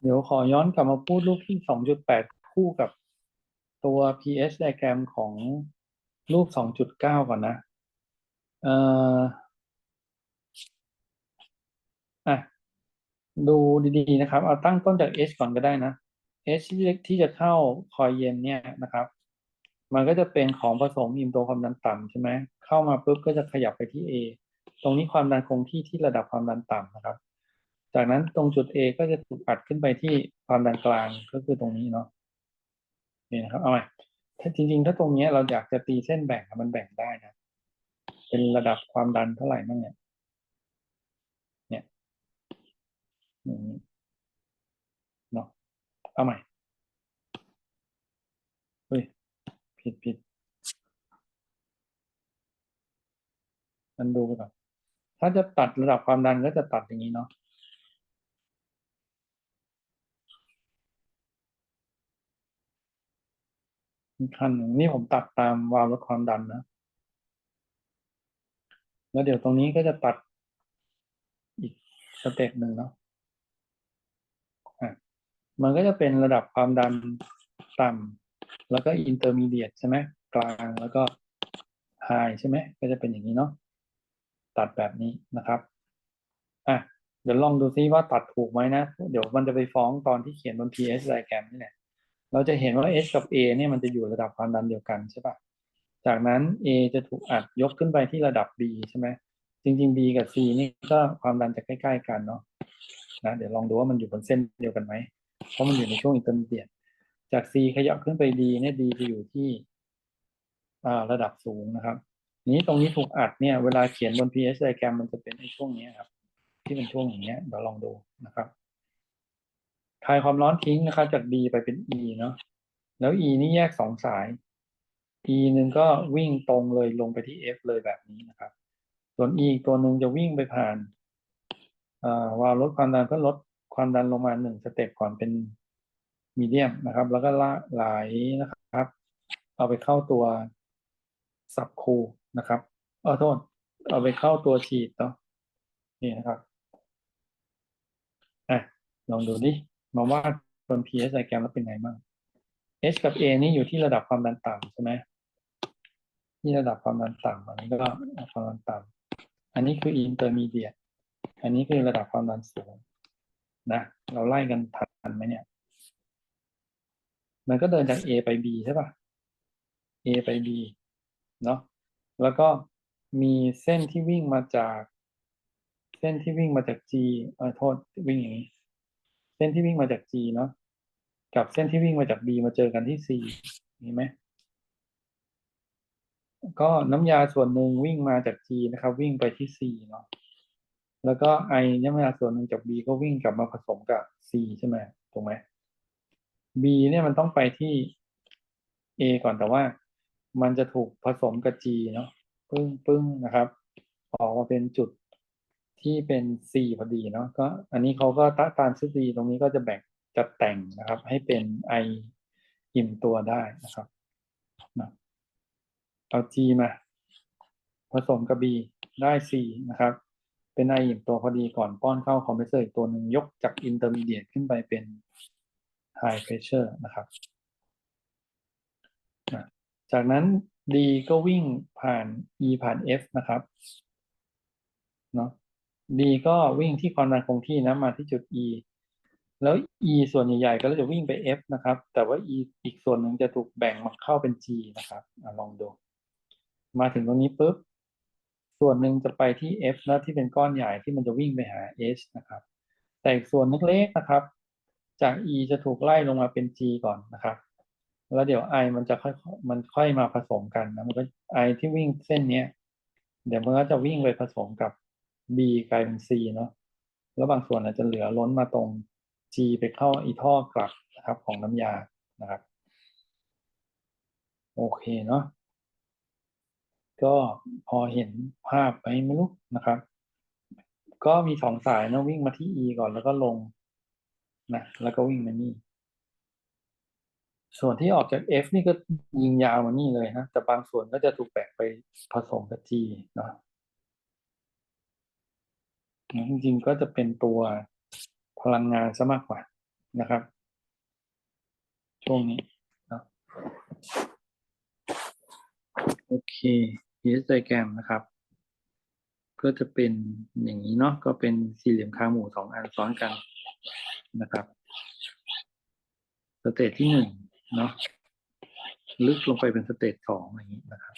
เดี๋ยวขอย้อนกลับมาพูดรูปที่ 2.8 คู่กับตัว pH diagram ของรูป 2.9 ก่อนนะ เอ่ออะดูดีๆนะครับ เอาตั้งต้นจาก H ก่อนก็ได้นะ H ที่ที่จะเข้าคอยเย็นเนี่ยนะครับ มันก็จะเป็นของผสมอิมตัวความดันต่ำใช่ไหม เข้ามาปุ๊บก็จะขยับไปที่ A ตรงนี้ความดันคงที่ที่ระดับความดันต่ำนะครับ จากนั้นตรงจุด A ก็จะถูกอัดขึ้นไปที่ความดันกลางก็คือตรงนี้เนาะนี่นะครับเอาใหม่ถ้าจริง ๆ ถ้าตรงนี้เราอยากจะตีเส้นแบ่งมันแบ่งได้นะ เป็นระดับความดันเท่าไหร่นั่งเนี่ย เนี่ยนี้เนาะเอาใหม่เฮ้ยผิดผิดมันดูไปก่อนถ้าจะตัดระดับความดันก็จะตัดอย่างนี้เนาะ ขั้นหนึ่งนี่ผมตัดตามวาล์วลดความดันนะ แล้วเดี๋ยวตรงนี้ก็จะตัดอีกสเต็ปหนึ่งเนาะอะมันก็จะเป็นระดับความดันต่ำแล้วก็อินเตอร์มีเดียตใช่ไหมกลางแล้วก็ไฮใช่ไหมก็จะเป็นอย่างนี้เนาะตัดแบบนี้นะครับอะเดี๋ยวลองดูซิว่าตัดถูกไหมนะ เดี๋ยวมันจะไปฟ้องตอนที่เขียนบน pH diagram นี่แหละ เราจะเห็นว่า H กับ A เนี่ยมันจะอยู่ระดับความดันเดียวกันใช่ปะจากนั้น A จะถูกอัดยกขึ้นไปที่ระดับ B ใช่ไหมจริงๆ B กับ C นี่ก็ความดันจะใกล้ๆ กันเนาะนะเดี๋ยวลองดูว่ามันอยู่บนเส้นเดียวกันไหมเพราะมันอยู่ในช่วงอินเตอร์มีเดียตจาก C ขยับขึ้นไป D เนี่ย D จะอยู่ที่ระดับสูงนะครับนี้ตรงนี้ถูกอัดเนี่ยเวลาเขียนบน pH diagram มันจะเป็นในช่วงนี้ครับ ที่เป็นช่วงอย่างเงี้ยเดี๋ยวลองดูนะครับ คลายความร้อนทิ้งนะครับ จาก D ไปเป็น E เนาะแล้ว E นี่แยกสองสาย E หนึ่งก็วิ่งตรงเลยลงไปที่ F เลยแบบนี้นะครับ ส่วน E อีกตัวหนึ่งจะวิ่งไปผ่านวาล์วลดความดันเพื่อลดความดันลงมาหนึ่งสเต็ปก่อนเป็นมีเดียมนะครับ แล้วก็ละไหลนะครับ เอาไปเข้าตัวสับคูนะครับเออโทษ เอาไปเข้าตัวฉีดเนาะนี่นะครับอะลองดูดิ มาวาดบน pH diagram แล้วเป็นไงบ้าง H กับ A นี่อยู่ที่ระดับความดันต่ำใช่ไหมที่ระดับความดันต่ำอันนี้ก็ความดันต่ำอันนี้คือ intermediate อันนี้คือระดับความดันสูงนะ เราไล่กันทันไหมเนี่ย มันก็เดินจาก A ไป B ใช่ปะ A ไป B เนาะแล้วก็มีเส้นที่วิ่งมาจาก เส้นที่วิ่งมาจาก G เออโทษวิ่งอย่างนี้ ส้นที่วิ่งมาจาก G เนาะกับเส้นที่วิ่งมาจาก B มาเจอกันที่ C เห็นไหมก็น้ำยาส่วนหนึ่งวิ่งมาจาก G นะครับ วิ่งไปที่ C เนาะแล้วก็ไอน้ำยาส่วนหนึ่งจาก B ก็วิ่งกลับมาผสมกับ C ใช่ไหมถูกไหม B เนี่ยมันต้องไปที่ A ก่อนแต่ว่า มันจะถูกผสมกับ G เนาะปึ้งปึ้งนะครับ ออกมาเป็นจุด ที่เป็น C พอดีเนาะก็อันนี้เขาก็ตามทฤษฎีตรงนี้ก็จะแบ่งจัดแต่งนะครับ ให้เป็น I อิ่มตัวได้นะครับเอา G มา ผสมกับ B ได้ C นะครับ เป็น I อิ่มตัวพอดีก่อนป้อนเข้าคอมเพรสเซอร์อีกตัวหนึ่งยกจาก intermediate ขึ้นไปเป็น high pressure นะครับ จากนั้น D ก็วิ่งผ่าน E ผ่าน F นะครับเนาะ D ก็วิ่งที่ความดันคงที่นะมาที่จุด E แล้ว E ส่วนใหญ่ๆก็จะวิ่งไป F นะครับ แต่ว่า E อีกส่วนหนึ่งจะถูกแบ่งมาเข้าเป็น G นะครับอลองดู มาถึงตรงนี้ปุ๊บ ส่วนหนึ่งจะไปที่ F แล้วที่เป็นก้อนใหญ่ที่มันจะวิ่งไปหา H นะครับ แต่อีกส่วนเล็กๆนะครับ จาก E จะถูกไล่ลงมาเป็น G ก่อนนะครับ แล้วเดี๋ยว I มันจะค่อยมันค่อยมาผสมกันนะมันก็ I ที่วิ่งเส้นนี้เดี๋ยวมันก็จะวิ่งไปผสมกับ B กลายเป็น C เนาะแล้วบางส่วนอาจจะเหลือล้นมาตรง G ไปเข้าอีท่อกลับนะครับของน้ำยานะครับโอเคเนาะก็พอเห็นภาพไปไม่รู้นะครับ ก็มีสองสายนะวิ่งมาที่ E ก่อนแล้วก็ลงนะแล้วก็วิ่งมานี่ ส่วนที่ออกจาก F นี่ก็ยิงยาวมานี่เลยนะแต่บางส่วนก็จะถูกแบ่งไปผสมกับ G เนาะ จริงๆก็จะเป็นตัวพลังงานซะมากกว่านะครับ ช่วงนี้นะโอเค PS diagram นะครับ ก็จะเป็นอย่างนี้เนาะก็เป็นสี่เหลี่ยมคางหมูสองอันซ้อนกันนะครับสเตจที่หนึ่งเนาะลึกลงไปเป็นสเตจสองอย่างนี้นะครับ